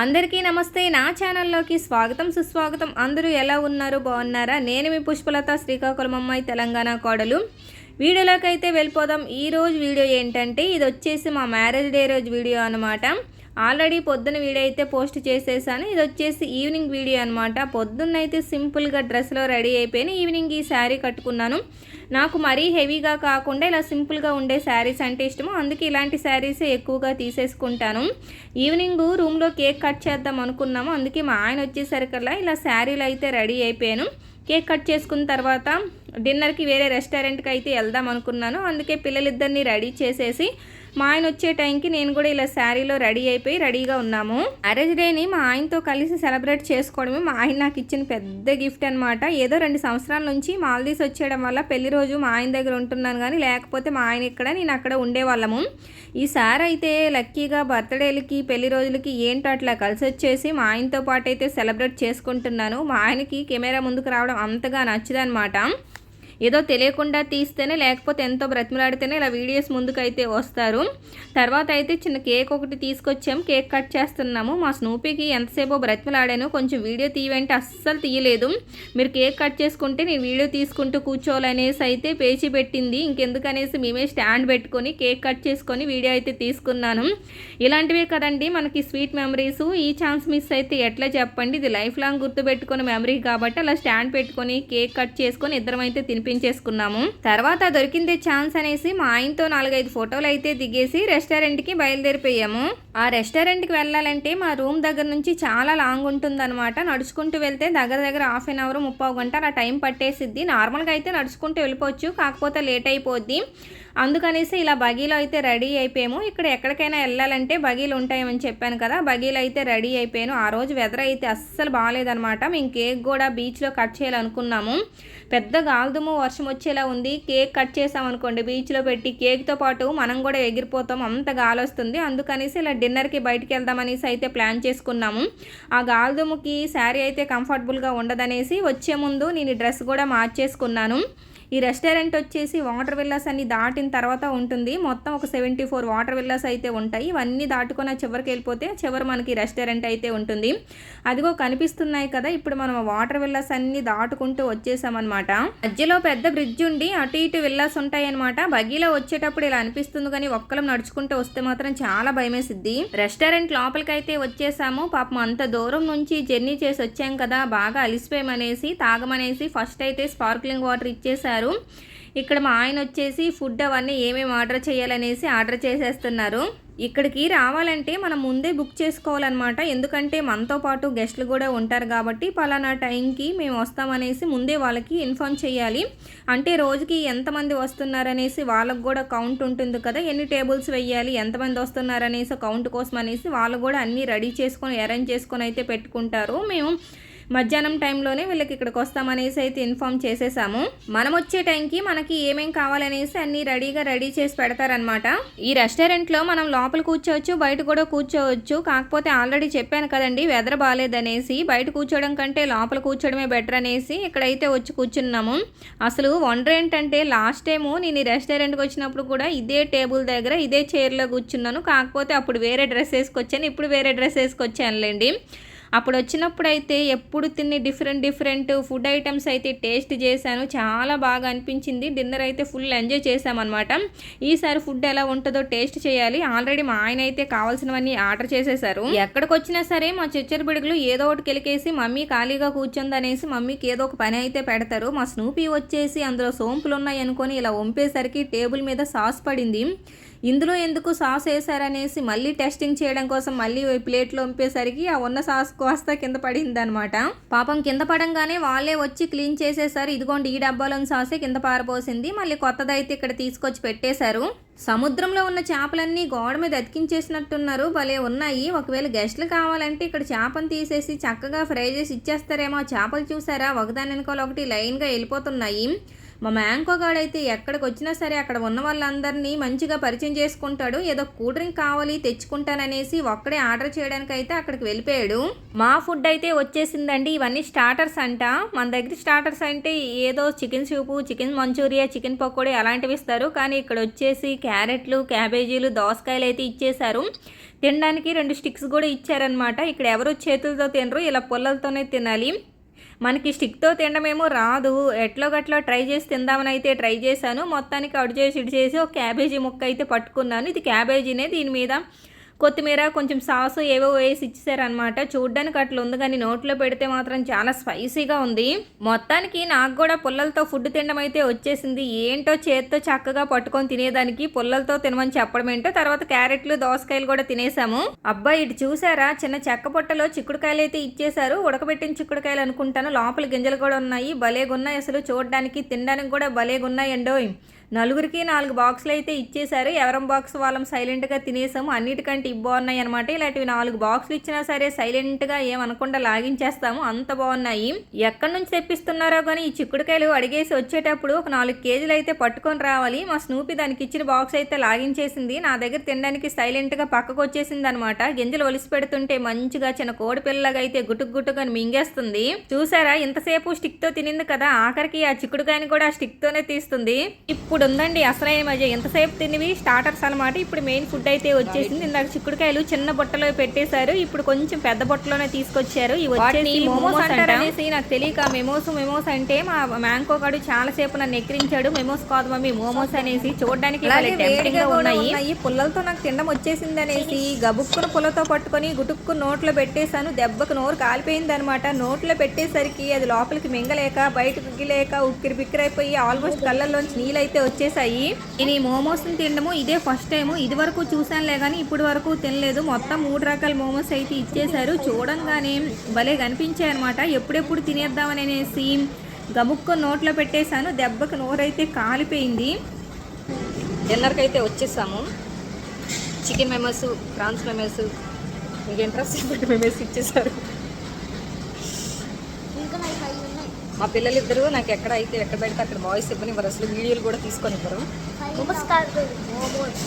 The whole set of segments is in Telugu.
అందరికీ నమస్తే. నా ఛానల్లోకి స్వాగతం సుస్వాగతం. అందరూ ఎలా ఉన్నారు? బాగున్నారా? నేను మీ పుష్పలత శ్రీకాకుళం అమ్మాయి తెలంగాణ కోడలు. వీడియోలోకి అయితే వెళ్ళిపోదాం. ఈ రోజు వీడియో ఏంటంటే ఇది వచ్చేసి మా మ్యారేజ్ డే రోజు వీడియో అనమాట ఆల్రెడీ పొద్దున వీడియో అయితే పోస్ట్ చేసేసాను. ఇది వచ్చేసి ఈవినింగ్ వీడియో అనమాట పొద్దున్నైతే అయితే సింపుల్గా డ్రెస్లో రెడీ అయిపోయాను. ఈవినింగ్ ఈ శారీ కట్టుకున్నాను. నాకు మరీ హెవీగా కాకుండా ఇలా సింపుల్గా ఉండే శారీస్ అంటే ఇష్టము. అందుకే ఇలాంటి శారీస్ ఎక్కువగా తీసేసుకుంటాను. ఈవినింగ్ రూమ్లో కేక్ కట్ చేద్దాం అనుకున్నాము. అందుకే మా ఆయన వచ్చేసరికల్లా ఇలా శారీలు అయితే రెడీ అయిపోయాను. కేక్ కట్ చేసుకున్న తర్వాత డిన్నర్కి వేరే రెస్టారెంట్కి అయితే వెళ్దాం అనుకున్నాను. అందుకే పిల్లలిద్దరిని రెడీ చేసేసి మా ఆయన వచ్చే టైంకి నేను కూడా ఇలా శారీలో రెడీ అయిపోయి రెడీగా ఉన్నాము. మ్యారేజ్ డేని మా ఆయనతో కలిసి సెలబ్రేట్ చేసుకోవడమే మా ఆయన నాకు ఇచ్చిన పెద్ద గిఫ్ట్ అనమాట ఏదో రెండు సంవత్సరాల నుంచి మాల్దీస్ వచ్చేయడం వల్ల పెళ్ళి రోజు మా ఆయన దగ్గర ఉంటున్నాను కానీ లేకపోతే మా ఆయన ఇక్కడ నేను అక్కడ ఉండేవాళ్ళము. ఈసారి అయితే లక్కీగా బర్త్డేలకి పెళ్ళి రోజులకి ఏంటో అట్లా కలిసి వచ్చేసి మా ఆయనతో పాటు అయితే సెలబ్రేట్ చేసుకుంటున్నాను. మా ఆయనకి కెమెరా ముందుకు రావడం అంతగా నచ్చదనమాట ఏదో తెలియకుండా తీస్తేనే లేకపోతే ఎంతో బ్రతిమలాడితేనే ఇలా వీడియోస్ ముందుకైతే వస్తారు. తర్వాత అయితే చిన్న కేక్ ఒకటి తీసుకొచ్చాము కేక్ కట్ చేస్తున్నాము. మా స్నూపీకి ఎంతసేపో బ్రతిమలాడాను కొంచెం వీడియో తీయంటే అస్సలు తీయలేదు. మీరు కేక్ కట్ చేసుకుంటే నేను వీడియో తీసుకుంటూ కూర్చోవాలనేసి అయితే పేచి పెట్టింది. ఇంకెందుకనేసి మేమే స్టాండ్ పెట్టుకొని కేక్ కట్ చేసుకొని వీడియో అయితే తీసుకున్నాను. ఇలాంటివే కదండి మనకి స్వీట్ మెమరీస్. ఈ ఛాన్స్ మిస్ అయితే ఎట్లా చెప్పండి? ఇది లైఫ్ లాంగ్ గుర్తుపెట్టుకున్న మెమరీ కాబట్టి అలా స్టాండ్ పెట్టుకొని కేక్ కట్ చేసుకొని ఇద్దరం అయితే తినిపించేసుకున్నాము తర్వాత దొరికిందే ఛాన్స్ అనేసి మా ఆయనతో నాలుగైదు ఫోటోలు అయితే దిగేసి రెస్టారెంట్కి బయలుదేరిపోయాము. ఆ రెస్టారెంట్కి వెళ్ళాలంటే మా రూమ్ దగ్గర నుంచి చాలా లాంగ్ ఉంటుందన్నమాట. నడుచుకుంటూ వెళ్తే దగ్గర దగ్గర హాఫ్ అన్ అవర్ ముప్పై గంట అలా టైం పట్టేసిద్ది. నార్మల్గా అయితే నడుచుకుంటూ వెళ్ళిపోవచ్చు కాకపోతే లేట్ అయిపోద్ది. అందుకనేసి ఇలా బగీలో అయితే రెడీ అయిపోయాము. ఇక్కడ ఎక్కడికైనా వెళ్ళాలంటే బగీలు ఉంటాయని చెప్పాను కదా బగీలు అయితే రెడీ అయిపోయాను. ఆ రోజు వెదర్ అయితే అస్సలు బాగాలేదనమాట మేము కేక్ కూడా బీచ్లో కట్ చేయాలనుకున్నాము. పెద్ద గాల్దుము వర్షం వచ్చేలా ఉంది. కేక్ కట్ చేసామనుకోండి బీచ్లో పెట్టి కేక్తో పాటు మనం కూడా ఎగిరిపోతాం. అంత గాలి వస్తుంది. అందుకనేసి ఇలా డిన్నర్కి బయటికి వెళ్దామనేసి అయితే ప్లాన్ చేసుకున్నాము. ఆ గాల్దుముకి శారీ అయితే కంఫర్టబుల్గా ఉండదనేసి వచ్చే ముందు నేను డ్రెస్ కూడా మార్చేసుకున్నాను. ఈ రెస్టారెంట్ వచ్చేసి వాటర్ విల్లాస్ అన్ని దాటిన తర్వాత ఉంటుంది. మొత్తం ఒక సెవెంటీ ఫోర్ వాటర్ విల్లాస్ అయితే ఉంటాయి. ఇవన్నీ దాటుకున్న చివరికి వెళ్ళిపోతే చివరి మనకి రెస్టారెంట్ అయితే ఉంటుంది. అదిగో కనిపిస్తున్నాయి కదా ఇప్పుడు మనం వాటర్ విల్లాస్ అన్ని దాటుకుంటూ వచ్చేసామన్నమాట. మధ్యలో పెద్ద బ్రిడ్జ్ ఉండి అటు ఇటు విల్లాస్ ఉంటాయన్నమాట. బగ్గీలో వచ్చేటప్పుడు ఇలా అనిపిస్తుంది కానీ ఒక్కలం నడుచుకుంటూ వస్తే మాత్రం చాలా భయమేసిద్ది. రెస్టారెంట్ లోపలికి అయితే వచ్చేసాము. పాపం అంత దూరం నుంచి జర్నీ చేసి వచ్చాం కదా బాగా అలిసిపోయామనేసి తాగమనేసి ఫస్ట్ అయితే స్పార్క్లింగ్ వాటర్ ఇచ్చేసారు ఇక్కడ మా ఆయన వచ్చేసి ఫుడ్ అవన్నీ ఏమేమి ఆర్డర్ చేయాలనేసి ఆర్డర్ చేసేస్తున్నారు. ఇక్కడికి రావాలంటే మనం ముందే బుక్ చేసుకోవాలన్నమాట. ఎందుకంటే మనతో పాటు గెస్ట్లు కూడా ఉంటారు కాబట్టి పలానా టైంకి మేము వస్తామనేసి ముందే వాళ్ళకి ఇన్ఫామ్ చేయాలి. అంటే రోజుకి ఎంతమంది వస్తున్నారనేసి వాళ్ళకు కూడా కౌంట్ ఉంటుంది కదా. ఎన్ని టేబుల్స్ వెయ్యాలి ఎంతమంది వస్తున్నారనేసి కౌంట్ కోసం అనేసి వాళ్ళు కూడా అన్నీ రెడీ చేసుకొని అరేంజ్ చేసుకొని అయితే పెట్టుకుంటారు. మేము మధ్యాహ్నం టైంలోనే వీళ్ళకి ఇక్కడికి వస్తామనేసి అయితే ఇన్ఫామ్ చేసేసాము. మనం వచ్చే టైంకి మనకి ఏమేం కావాలనేసి అన్ని రెడీగా రెడీ చేసి పెడతారనమాట ఈ రెస్టారెంట్లో మనం లోపల కూర్చోవచ్చు బయట కూడా కూర్చోవచ్చు. కాకపోతే ఆల్రెడీ చెప్పాను కదండి వెదర్ బాగాలేదనేసి బయట కూర్చోవడం కంటే లోపల కూర్చోవడమే బెటర్ అనేసి ఇక్కడైతే వచ్చి కూర్చున్నాము. అసలు వండర్ ఏంటంటే లాస్ట్ టైము నేను ఈ రెస్టారెంట్కి వచ్చినప్పుడు కూడా ఇదే టేబుల్ దగ్గర ఇదే చైర్లో కూర్చున్నాను. కాకపోతే అప్పుడు వేరే డ్రెస్ వేసుకొచ్చాను ఇప్పుడు వేరే డ్రెస్ వేసుకొచ్చానులేండి అప్పుడు వచ్చినప్పుడు అయితే ఎప్పుడు తిని డిఫరెంట్ డిఫరెంట్ ఫుడ్ ఐటమ్స్ అయితే టేస్ట్ చేశాను. చాలా బాగా అనిపించింది. డిన్నర్ అయితే ఫుల్ ఎంజాయ్ చేశామన్నమాట. ఈసారి ఫుడ్ ఎలా ఉంటుందో టేస్ట్ చేయాలి. ఆల్రెడీ మా ఆయన అయితే కావాల్సినవన్నీ ఆర్డర్ చేసేసారు. ఎక్కడికి వచ్చినా సరే మా చిచ్చర బిడుగులు ఏదో ఒకటి కెలికేసి మమ్మీ ఖాళీగా కూర్చుందనేసి మమ్మీకి ఏదో ఒక పని అయితే పెడతారు. మా స్నూపీ వచ్చేసి అందులో సోంపులు ఉన్నాయి అనుకొని ఇలా వంపేసరికి టేబుల్ మీద సాస్ పడింది. ఇందులో ఎందుకు సాస్ వేసారనేసి మళ్ళీ టెస్టింగ్ చేయడం కోసం మళ్ళీ ప్లేట్లో వంపేసరికి ఆ ఉన్న సాస్ కోస్తా కింద పడిందనమాట పాపం కింద పడంగానే వాళ్ళే వచ్చి క్లీన్ చేసేసారు. ఇదిగోండి ఈ డబ్బాలోని సాసే కింద పారబోసింది. మళ్ళీ కొత్తదైతే ఇక్కడ తీసుకొచ్చి పెట్టేశారు. సముద్రంలో ఉన్న చేపలన్నీ గోడ మీద అతికించేసినట్టున్నారు. భలే ఉన్నాయి. ఒకవేళ గెస్ట్లు కావాలంటే ఇక్కడ చేపను తీసేసి చక్కగా ఫ్రై చేసి ఇచ్చేస్తారేమో. చేపలు చూసారా? ఒకదాని వెనుకలు ఒకటి లైన్గా వెళ్ళిపోతున్నాయి. మా మ్యాంకో గాడైతే ఎక్కడికి వచ్చినా సరే అక్కడ ఉన్న వాళ్ళందరినీ మంచిగా పరిచయం చేసుకుంటాడు. ఏదో కూల్ డ్రింక్ కావాలి తెచ్చుకుంటాననేసి ఒక్కడే ఆర్డర్ చేయడానికి అయితే అక్కడికి వెళ్ళిపోయాడు. మా ఫుడ్ అయితే వచ్చేసిందండి. ఇవన్నీ స్టార్టర్స్ అంట. మన దగ్గర స్టార్టర్స్ అంటే ఏదో chicken soup chicken manchurian chicken pakodi అలాంటివి ఇస్తారు. కానీ ఇక్కడ వచ్చేసి క్యారెట్లు క్యాబేజీలు దోసకాయలు అయితే ఇచ్చేశారు. తినడానికి రెండు స్టిక్స్ కూడా ఇచ్చారనమాట ఇక్కడ ఎవరు చేతులతో తినరు ఇలా పుల్లలతోనే తినాలి. మనకి స్టిక్తో తినడమేమో రాదు. ఎట్లో గట్లో ట్రై చేసి తిందామని అయితే ట్రై చేశాను. మొత్తానికి అడు చేసి ఇటు చేసి ఒక క్యాబేజీ ముక్క అయితే పట్టుకున్నాను. ఇది క్యాబేజీనే దీని మీద కొత్తిమీర కొంచెం సాస్ ఏవో వేసి ఇచ్చేసారనమాట చూడ్డానికి అట్లా ఉంది కానీ నోట్లో పెడితే మాత్రం చాలా స్పైసీగా ఉంది. మొత్తానికి నాకు కూడా పుల్లలతో ఫుడ్ తినడం అయితే వచ్చేసింది. ఏంటో చేత్తో చక్కగా పట్టుకొని తినేదానికి పుల్లలతో తినమని చెప్పడం ఏంటో తర్వాత క్యారెట్లు దోసకాయలు కూడా తినేసాము. అబ్బాయి ఇటు చూసారా? చిన్న చెక్క పొట్టలో చిక్కుడుకాయలు అయితే ఇచ్చేసారు ఉడకబెట్టిన చిక్కుడుకాయలు అనుకుంటాను. లోపల గింజలు కూడా ఉన్నాయి. భలేగున్నాయి అసలు చూడడానికి తినడానికి కూడా భలేగున్నాయండోయ్. నలుగురికి నాలుగు బాక్సులు అయితే ఇచ్చేసారు ఎవరం బాక్స్ వాళ్ళం సైలెంట్గా తినేసాము. అన్నిటికంటే ఇవి బాగున్నాయి అనమాట ఇలాంటివి నాలుగు బాక్సులు ఇచ్చినా సరే సైలెంట్గా ఏమనకుండా లాగించేస్తాము. అంత బాగున్నాయి. ఎక్కడి నుంచి తెప్పిస్తున్నారో కానీ ఈ చిక్కుడుకాయలు అడిగేసి వచ్చేటప్పుడు ఒక నాలుగు కేజీలు అయితే పట్టుకొని రావాలి. మా స్నూపి దానికి ఇచ్చిన బాక్స్ అయితే లాగించేసింది. నా దగ్గర తినడానికి సైలెంట్గా పక్కకు వచ్చేసింది అనమాట గింజలు ఒలిసి పెడుతుంటే మంచిగా చిన్న కోడి పిల్లగా అయితే గుటుకు గుటుగా మింగేస్తుంది. చూసారా? ఇంతసేపు స్టిక్తో తినింది కదా. ఆఖరికి ఆ చిక్కుడుకాయని కూడా స్టిక్తోనే స్టిక్ తోనే తీస్తుంది. ఇప్పుడు ఉందండి. అసలైన మధ్య ఎంతసేపు తినివి? స్టార్టర్స్ అనమాట ఇప్పుడు మెయిన్ ఫుడ్ అయితే వచ్చేసింది. ఇందాక చిక్కుడుకాయలు చిన్న బుట్టలో పెట్టేశారు. ఇప్పుడు కొంచెం పెద్ద బుట్టలోనే తీసుకొచ్చారు. ఇవి మోమోస్ అంటారనేసి నాకు తెలియక మెమోస్ మెమోస్ అంటే మా మ్యాంకో గాడు చాలా సేపు నన్ను ఎక్కిరించాడు. మెమోస్ కాదు మమ్మీ మోమోస్ అనేసి చూడడానికి ఉన్నాయి. పుల్లలతో నాకు తినడం వచ్చేసింది అనేసి గబుక్కున పుల్లతో పట్టుకొని గుటుక్కు నోట్లో పెట్టేశాను. దెబ్బకు నోరు కాలిపోయింది అనమాట నోట్లో పెట్టేసరికి అది లోపలికి మింగలేక బయటకు ఉక్కిరి బిక్కిరైపోయి ఆల్మోస్ట్ కళ్ళల్లోంచి నీళ్ళైతే వచ్చేసాయి. నేను ఈ మోమోస్ తినడము ఇదే ఫస్ట్ టైం ఇది వరకు చూసానులే కానీ ఇప్పుడు వరకు తినలేదు. మొత్తం మూడు రకాల మోమోస్ అయితే ఇచ్చేశారు. చూడంగానే భలే కనిపించాయి అనమాట ఎప్పుడెప్పుడు తినేద్దామని అనేసి గముక్కు నోట్లో పెట్టేశాను. దెబ్బకు నోరైతే కాలిపోయింది. డిన్నర్కి అయితే వచ్చేసాము. చికెన్ మెమోస్ ప్రాన్స్ మెమోస్ ఇంకేంట్రా ఇంట్రెస్ట్ మెమోస్ ఇచ్చేసారు ఇంకా నాకు ఫైవ్ ఉన్నాయి మా పిల్లలిద్దరూ నాకు ఎక్కడ అయితే ఎక్కడ పెడితే అక్కడ వాయిస్ ఇవ్వనివ్వరు. అసలు వీడియోలు కూడా తీసుకొని ఇవ్వరు మోమోస్ కాదు మోమోస్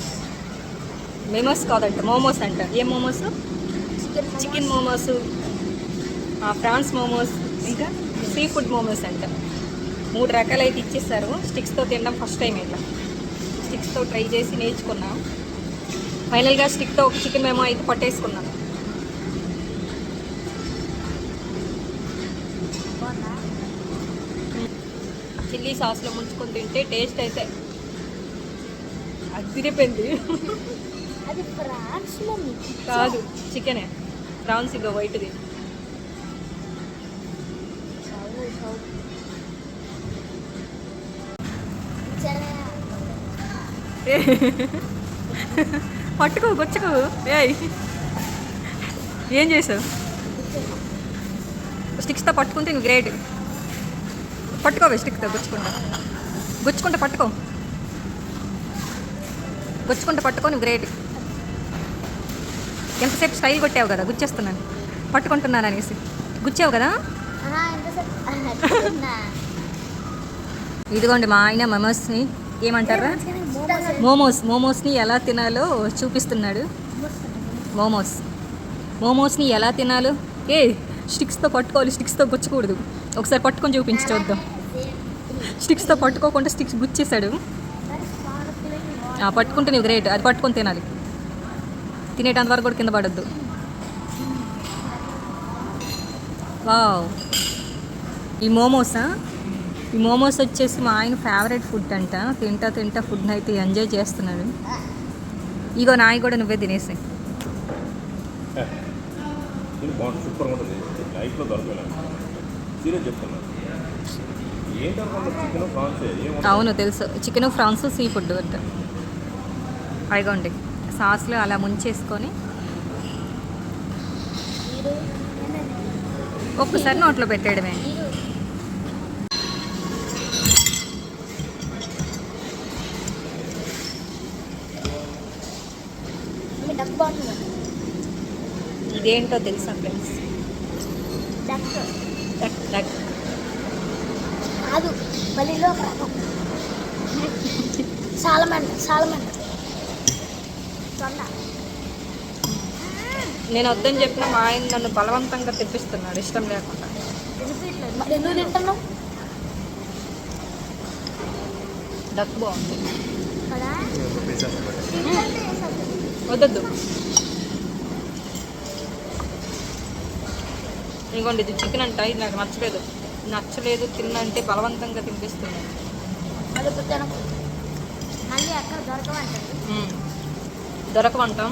మెమోస్ కాదంట మోమోస్ అంట. ఏ మోమోస్ చికెన్ మోమోస్ ప్రాన్స్ మోమోస్ ఇంకా సీ ఫుడ్ మోమోస్ అంట. మూడు రకాలు అయితే ఇచ్చేసారు స్టిక్స్తో తినడం ఫస్ట్ టైం ఇట్లా. స్టిక్స్తో ట్రై చేసి నేర్చుకున్నాం. ఫైనల్గా స్టిక్తో ఒక చికెన్ మేమో అయితే పట్టేసుకున్నాం. సాస్లో ముంచుకొని తింటే టేస్ట్ అయితే అదిరిపోయింది అది మమ్మీ కాదు చికెనే. ప్రాన్స్ ఇగో వైట్ది. పట్టుకో గుచ్చుకో. ఏయ్. ఏం చేసావు? స్టిక్స్తో పట్టుకుంటే నువ్వు గ్రేట్ పట్టుకోవే స్టిక్తో గుచ్చుకుంటా. గుచ్చుకుంటా పట్టుకో. గుచ్చుకుంటా పట్టుకో నువ్వు గ్రేట్ ఎంతసేపు స్టైల్ కొట్టావు కదా గుచ్చేస్తున్నాను. పట్టుకుంటున్నాను అనేసి. గుచ్చావు కదా? ఇదిగోండి మా ఆయన మమోస్ని ఏమంటారా? మోమోస్ మోమోస్ని ఎలా తినాలో చూపిస్తున్నాడు. మోమోస్. మోమోస్ని ఎలా తినాలో? ఏ స్టిక్స్తో పట్టుకోవాలి స్టిక్స్తో గుచ్చకూడదు. ఒకసారి పట్టుకొని చూపించి చూద్దాం. స్టిక్స్తో పట్టుకోకుండా స్టిక్స్ గుచ్చేసాడు. ఆ, పట్టుకుంటే నువ్వు గ్రేట్ అది పట్టుకొని తినాలి. తినేటంత వరకు కూడా కింద పడద్దు. వావ్ ఈ మోమోసా? ఈ మోమోస్ వచ్చేసి మా ఆయన ఫేవరెట్ ఫుడ్ అంట. తింటా తింటా ఫుడ్ని అయితే ఎంజాయ్ చేస్తున్నాడు. ఇగో నాయ కూడా నువ్వే తినేసి ఉంటుంది. లైఫ్లో దొరకలేదు సీరియస్ అవును తెలుసు. చికెన్ ఫ్రాన్స్ సీ ఫుడ్ అంట. అదిగోండి సాస్లో అలా ముంచేసుకొని ఒక్కసారి నోట్లో పెట్టేయడమే. ఇదేంటో తెలుసా ఫ్రెండ్స్? కాదు బలిలో సాలమండ తొండ నేను వద్దని చెప్పిన మా ఆయన నన్ను బలవంతంగా తెప్పిస్తున్నాడు ఇష్టం లేకుండా. ఎందుకు తింటున్నావు? డక్ బాగుంది. వద్దొద్దు. ఇదిగోండి ఇది చికెన్ అంట ఇది నాకు నచ్చలేదు. నచ్చలేదు తిన్నంటే బలవంతంగా తినిపిస్తున్నాను మ్మ్. దొరకమంటాం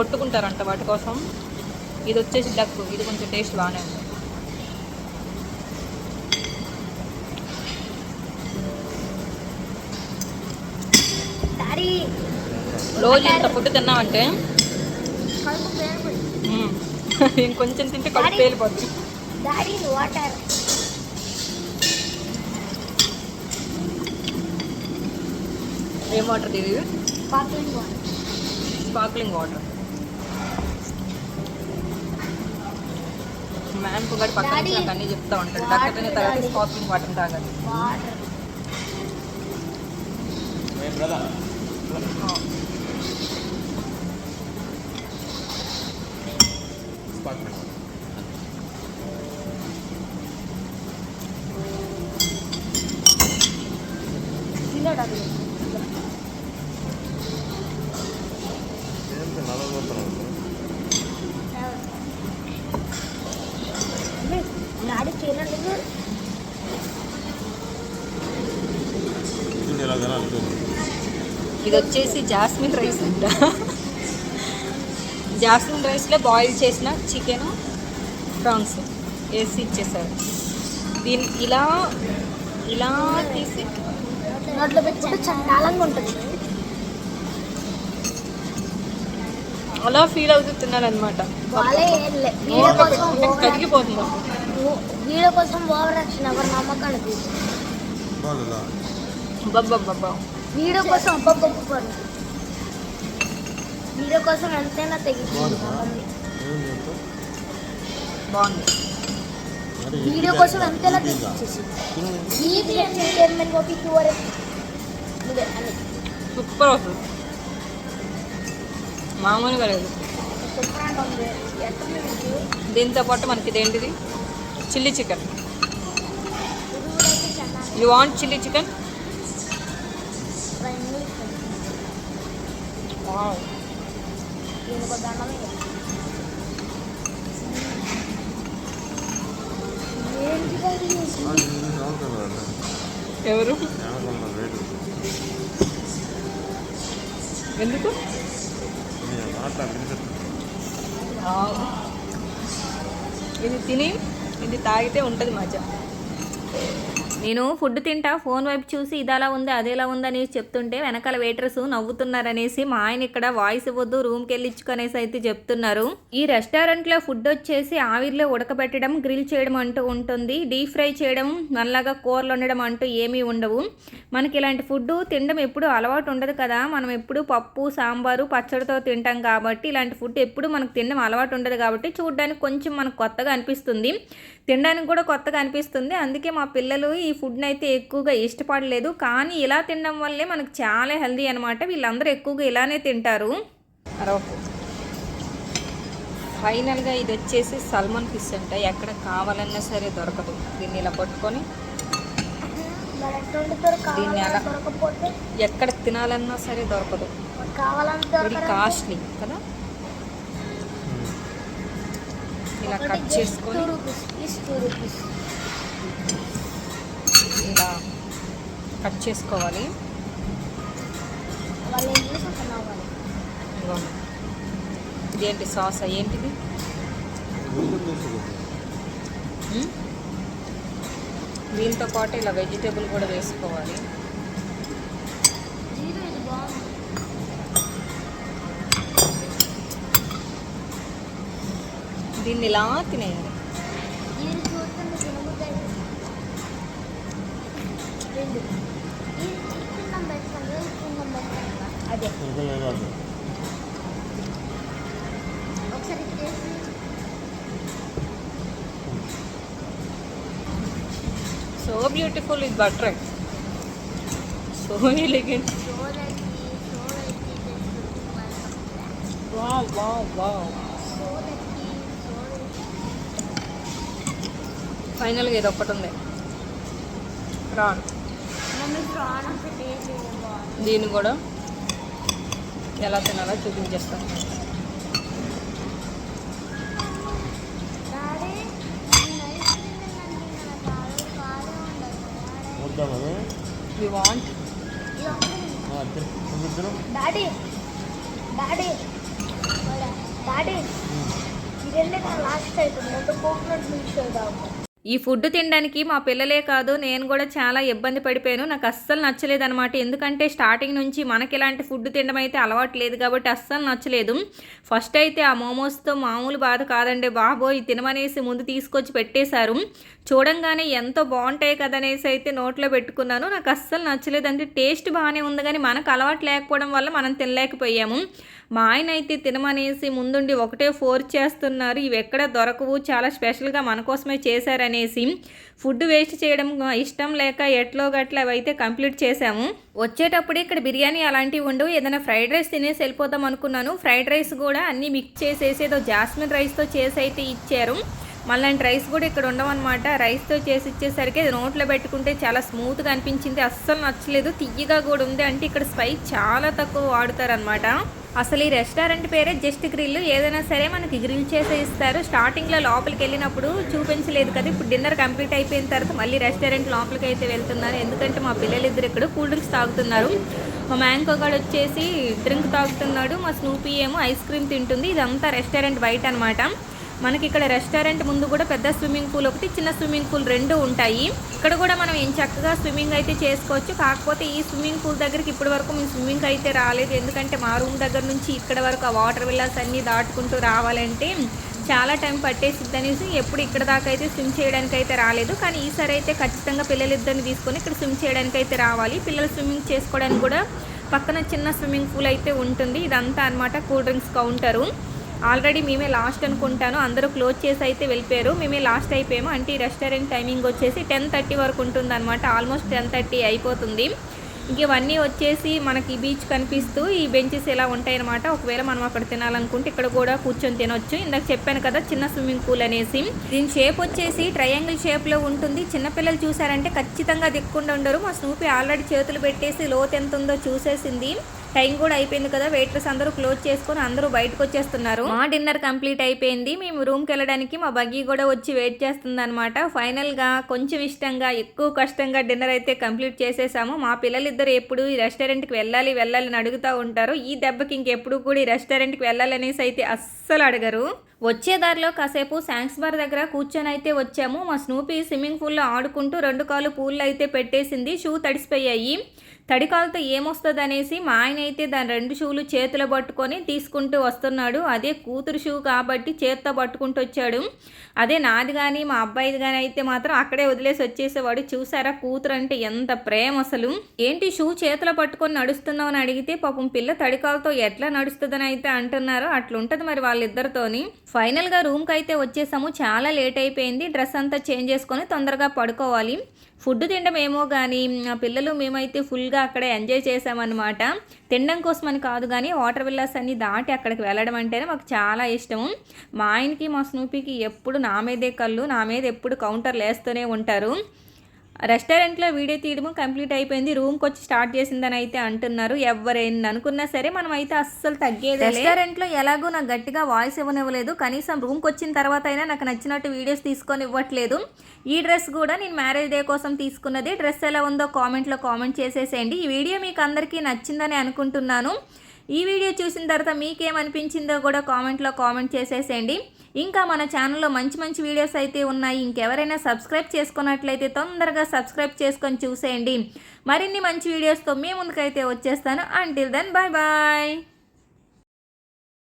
కొట్టుకుంటారంట వాటి కోసం. ఇది వచ్చేసి డక్ ఇది కొంచెం టేస్ట్ బాగానే ఉంది. రోజు ఇంత ఫుడ్ తిన్నామంటే. ఇంకొంచెం తింటే కడుపు పేలిపోద్ది. డాడీ వాటర్ ఏం వాటర్ ఇది? Sparkling water sparkling water ma'am పొగడి పక్కన నాకు అన్నీ చెప్తా ఉంటాడు దక్కతనే తర్వాత స్పార్క్లింగ్ వాటర్ తాగాలి. వాటర్ బ్రదర్ తినడు ఇది వచ్చేసి జాస్మిన్ రైస్ అంట. జాస్మిన్ రైస్లో బాయిల్ చేసిన చికెన్ ప్రాన్స్ వేసి ఇచ్చేసారు. దీని ఇలా ఇలా తీసి నోట్లో పెట్టుకుంటే చండాలంగా ఉంటుంది. అలా ఫీల్ అవుతూ తినాలన్నమాట. వాళ్ళే ఏం లే వీడియో కోసం ఓవర్ కరిగిపోతుంది వీడియో కోసం ఓవర్ యాక్షన్ ఎవరు నమ్మకానికి వీడియో కోసం వీడియో కోసం ఎంతైనా తెగించింది. బాగుంది. వీడియో కోసం ఎంతైనా తెగించేసి ఇదే సూపర్ అవుతుంది మామూలుగా లేదు. దీంతో పాటు మనకి ఇదేంటిది? Chilli chicken you want chilli chicken English దీనికి ఒక దండమే ఏంటి ఎవరు? ఎందుకు? ఇది తిని ఇది తాగితే ఉంటుంది మజా. నేను ఫుడ్ తింటా ఫోన్ వైపు చూసి ఇది అలా ఉంది అదేలా ఉంది అనేసి చెప్తుంటే వెనకాల వెయిటర్స్ నవ్వుతున్నారనేసి మా ఆయన ఇక్కడ వాయిస్ ఇవ్వద్దు రూమ్కి వెళ్ళి ఇచ్చుకొనేసి అయితే చెప్తున్నారు. ఈ రెస్టారెంట్లో ఫుడ్ వచ్చేసి ఆవిరిలో ఉడకబెట్టడం గ్రిల్ చేయడం అంటూ ఉంటుంది. డీప్ ఫ్రై చేయడం నల్లగా కూరలు ఉండడం అంటూ ఏమీ ఉండవు. మనకి ఇలాంటి ఫుడ్ తినడం ఎప్పుడు అలవాటు ఉండదు కదా. మనం ఎప్పుడు పప్పు సాంబారు పచ్చడితో తింటాం కాబట్టి ఇలాంటి ఫుడ్ ఎప్పుడు మనకు తినడం అలవాటు ఉండదు కాబట్టి చూడడానికి కొంచెం మనకు కొత్తగా అనిపిస్తుంది. తినడానికి కూడా కొత్తగా అనిపిస్తుంది. అందుకే మా పిల్లలు ఈ ఫుడ్ని అయితే ఎక్కువగా ఇష్టపడలేదు. కానీ ఇలా తినడం వల్లే మనకు చాలా హెల్దీ అనమాట వీళ్ళందరూ ఎక్కువగా ఇలానే తింటారు. ఫైనల్గా ఇది వచ్చేసి సల్మాన్ ఫిష్ అంట. ఎక్కడ కావాలన్నా సరే దొరకదు. దీన్ని ఇలా పట్టుకొని దీన్ని ఎలా- ఎక్కడ తినాలన్నా సరే దొరకదు. దొరకదు. కాస్ట్లీ కదా? ఇలా కట్ చేసుకొని కట్ చేసుకోవాలి. ఇదేంటి సాస్? ఏంటిది? దీంతో పాటు ఇలా వెజిటేబుల్ కూడా వేసుకోవాలి. జీరో ఇది బాగుంది. దీన్ని ఇలా తినేయాలి. ఇది చూస్తుంటే అదే ఒకసారి ఇది చేసి బ్యూటిఫుల్ ఇది బటర్ సో ఎలిగెంట్ సోలకి సోలకి వావ్ వావ్ వావ్ సోలకి సోలకి ఫైనల్గా ఇది ఒక్కటి ఉంది ప్రాన్ మమ్మీ ప్రాన్ ఒక టేస్ట్ బాగుంది దీన్ని కూడా ఎలా తినాలో చూపించేస్తాను. We want daddy daddy. Daddy. నా లాస్ట్ అయిపోయింది? మొత్తం కోకోనట్ మిల్క్ షేక్ ఈ ఫుడ్ తినడానికి మా పిల్లలే కాదు నేను కూడా చాలా ఇబ్బంది పడిపోయాను. నాకు అస్సలు నచ్చలేదు అనమాట ఎందుకంటే స్టార్టింగ్ నుంచి మనకి ఇలాంటి ఫుడ్ తినడం అయితే అలవాటు లేదు కాబట్టి అస్సలు నచ్చలేదు. ఫస్ట్ అయితే ఆ మోమోస్తో మామూలు బాధ కాదండి. బాబోయ్ తినమనేసి ముందు తీసుకొచ్చి పెట్టేశారు. చూడంగానే ఎంతో బాగుంటాయి కదనేసి అయితే నోట్లో పెట్టుకున్నాను. నాకు అస్సలు నచ్చలేదు అంటే టేస్ట్ బాగానే ఉంది కానీ మనకు అలవాటు లేకపోవడం వల్ల మనం తినలేకపోయాము. మా ఆయన అయితే తినమనేసి ముందుండి ఒకటే ఫోర్స్ చేస్తున్నారు. ఇవి ఎక్కడ దొరకవు. చాలా స్పెషల్గా మన కోసమే చేశారనేసి ఫుడ్ వేస్ట్ చేయడం ఇష్టం లేక ఎట్లో గట్ల అవైతే కంప్లీట్ చేశాము. వచ్చేటప్పుడు ఇక్కడ బిర్యానీ అలాంటివి ఉండవు. ఏదైనా ఫ్రైడ్ రైస్ తినేసి వెళ్ళిపోదాం అనుకున్నాను. ఫ్రైడ్ రైస్ కూడా అన్నీ మిక్స్ చేసేసి ఏదో జాస్మిన్ రైస్తో చేసి అయితే ఇచ్చారు. మళ్ళీ రైస్ కూడా ఇక్కడ ఉండవన్నమాట. రైస్తో చేసి ఇచ్చేసరికి అది నోట్లో పెట్టుకుంటే చాలా స్మూత్గా అనిపించింది. అస్సలు నచ్చలేదు. తియ్యగా కూడా ఉంది అంటే ఇక్కడ స్పైస్ చాలా తక్కువ వాడతారనమాట అసలు ఈ రెస్టారెంట్ పేరే జస్ట్ గ్రిల్. ఏదైనా సరే మనకి గ్రిల్ చేసే ఇస్తారు. స్టార్టింగ్లో లోపలికి వెళ్ళినప్పుడు చూపించలేదు కదా ఇప్పుడు డిన్నర్ కంప్లీట్ అయిపోయిన తర్వాత మళ్ళీ రెస్టారెంట్ లోపలికి అయితే వెళ్తున్నారు. ఎందుకంటే మా పిల్లలు ఇద్దరు ఇక్కడ కూల్ డ్రింక్స్ తాగుతున్నారు. మా మ్యాంకో గాడు వచ్చేసి డ్రింక్ తాగుతున్నాడు. మా స్నూపీ ఏమో ఐస్ క్రీమ్ తింటుంది. ఇదంతా రెస్టారెంట్ బయట అనమాట మనకి ఇక్కడ రెస్టారెంట్ ముందు కూడా పెద్ద స్విమ్మింగ్ పూల్ ఒకటి చిన్న స్విమ్మింగ్ పూల్ రెండు ఉంటాయి. ఇక్కడ కూడా మనం ఏం చక్కగా స్విమ్మింగ్ అయితే చేసుకోవచ్చు. కాకపోతే ఈ స్విమ్మింగ్ పూల్ దగ్గరికి ఇప్పటి వరకు మేము స్విమ్మింగ్ అయితే రాలేదు. ఎందుకంటే మా రూమ్ దగ్గర నుంచి ఇక్కడ వరకు ఆ వాటర్ విల్లాస్ అన్నీ దాటుకుంటూ రావాలంటే చాలా టైం పట్టేసిద్ది అనేసి ఎప్పుడు ఇక్కడ దాకా అయితే స్విమ్ చేయడానికి అయితే రాలేదు. కానీ ఈసారి అయితే ఖచ్చితంగా పిల్లలిద్దరిని తీసుకొని ఇక్కడ స్విమ్ చేయడానికి అయితే రావాలి. పిల్లలు స్విమ్మింగ్ చేసుకోవడానికి కూడా పక్కన చిన్న స్విమ్మింగ్ పూల్ అయితే ఉంటుంది. ఇదంతా అన్నమాట కూల్ డ్రింక్స్ కౌంటరు. ఆల్రెడీ మేమే లాస్ట్ అనుకుంటాను. అందరూ క్లోజ్ చేసి అయితే వెళ్ళిపోయారు. మేమే లాస్ట్ అయిపోయాము. అంటే ఈ రెస్టారెంట్ టైమింగ్ వచ్చేసి టెన్ థర్టీ వరకు ఉంటుంది అనమాట ఆల్మోస్ట్ టెన్ థర్టీ అయిపోతుంది. ఇంక ఇవన్నీ వచ్చేసి మనకి బీచ్ కనిపిస్తూ ఈ బెంచెస్ ఇలా ఉంటాయన్నమాట. ఒకవేళ మనం అక్కడ తినాలనుకుంటే ఇక్కడ కూడా కూర్చొని తినొచ్చు. ఇందాక చెప్పాను కదా చిన్న స్విమ్మింగ్ పూల్ అనేసి. దీని షేప్ వచ్చేసి ట్రయాంగిల్ షేప్లో ఉంటుంది. చిన్నపిల్లలు చూసారంటే ఖచ్చితంగా దిక్కుండా ఉండరు. మా స్నూపి ఆల్రెడీ చేతులు పెట్టేసి లోతు ఎంత ఉందో చూసేసింది. టైం కూడా అయిపోయింది కదా వెయిటర్స్ అందరూ క్లోజ్ చేసుకొని అందరూ బయటకు వచ్చేస్తున్నారు మా డిన్నర్ కంప్లీట్ అయిపోయింది. మేము రూమ్కి వెళ్ళడానికి మా బగ్గీ కూడా వచ్చి వెయిట్ చేస్తుంది అనమాట ఫైనల్గా కొంచెం ఇష్టంగా ఎక్కువ కష్టంగా డిన్నర్ అయితే కంప్లీట్ చేసేసాము. మా పిల్లలిద్దరు ఎప్పుడు ఈ రెస్టారెంట్కి వెళ్ళాలి వెళ్ళాలి అడుగుతూ ఉంటారు. ఈ దెబ్బకి ఇంకెప్పుడు కూడా ఈ రెస్టారెంట్కి వెళ్ళాలనేసి అయితే అస్సలు అడగరు. వచ్చే దారిలో కాసేపు శాంక్స్ బార్ దగ్గర కూర్చొని అయితే వచ్చాము. మా స్నూపీ స్విమ్మింగ్ పూల్లో ఆడుకుంటూ రెండు కాళ్ళు పూల్లో అయితే పెట్టేసింది. షూ తడిసిపోయాయి. తడికాలతో ఏమొస్తుంది అనేసి మా ఆయన అయితే దాని రెండు షూలు చేతిలో పట్టుకొని తీసుకుంటూ వస్తున్నాడు. అదే కూతురు షూ కాబట్టి చేత్తో పట్టుకుంటూ వచ్చాడు. అదే నాది కానీ మా అబ్బాయిది కానీ అయితే మాత్రం అక్కడే వదిలేసి వచ్చేసేవాడు. చూసారా కూతురు అంటే ఎంత ప్రేమ అసలు. ఏంటి షూ చేతిలో పట్టుకొని నడుస్తున్నావు అని అడిగితే పాపం పిల్ల తడికాలతో ఎట్లా నడుస్తుందని అయితే అంటున్నారు. అట్లుంటుంది మరి వాళ్ళిద్దరితోని. ఫైనల్గా రూమ్కి అయితే వచ్చేసాము. చాలా లేట్ అయిపోయింది. డ్రెస్ అంతా చేంజ్ చేసుకొని తొందరగా పడుకోవాలి. ఫుడ్ తినడం ఏమో కానీ ఆ పిల్లలు మేమైతే ఫుల్గా అక్కడ ఎంజాయ్ చేసామన్నమాట తినడం కోసం అని కాదు కానీ వాటర్ విల్లాస్ అన్ని దాటి అక్కడికి వెళ్ళడం అంటేనే మాకు చాలా ఇష్టము మా ఆయనకి మా స్నూపీకి ఎప్పుడు నా మీదే కళ్ళు నా మీద ఎప్పుడు కౌంటర్లు వేస్తూనే ఉంటారు. రెస్టారెంట్లో వీడియో తీయడము కంప్లీట్ అయిపోయింది. రూమ్కి వచ్చి స్టార్ట్ చేసిందని అయితే అంటున్నారు. ఎవరైనా అనుకున్నా సరే మనం అయితే అస్సలు తగ్గేది రెస్టారెంట్లో ఎలాగో నాకు గట్టిగా వాయిస్ ఇవ్వనివ్వలేదు. కనీసం రూమ్కి వచ్చిన తర్వాత అయినా నాకు నచ్చినట్టు వీడియోస్ తీసుకొని ఇవ్వట్లేదు. ఈ డ్రెస్ కూడా నేను మ్యారేజ్ డే కోసం తీసుకున్నది. డ్రెస్ ఎలా ఉందో కామెంట్లో కామెంట్ చేసేసేయండి. ఈ వీడియో మీకు అందరికీ నచ్చిందని అనుకుంటున్నాను. ఈ వీడియో చూసిన తర్వాత మీకేమనిపించిందో కూడా కామెంట్లో కామెంట్ చేసేసేయండి. ఇంకా మన ఛానల్లో మంచి మంచి వీడియోస్ అయితే ఉన్నాయి. ఇంకెవరైనా సబ్స్క్రైబ్ చేసుకున్నట్లయితే తొందరగా సబ్స్క్రైబ్ చేసుకొని చూసేయండి. మరిన్ని మంచి వీడియోస్తో మీ ముందుకైతే వచ్చేస్తాను. Until then bye bye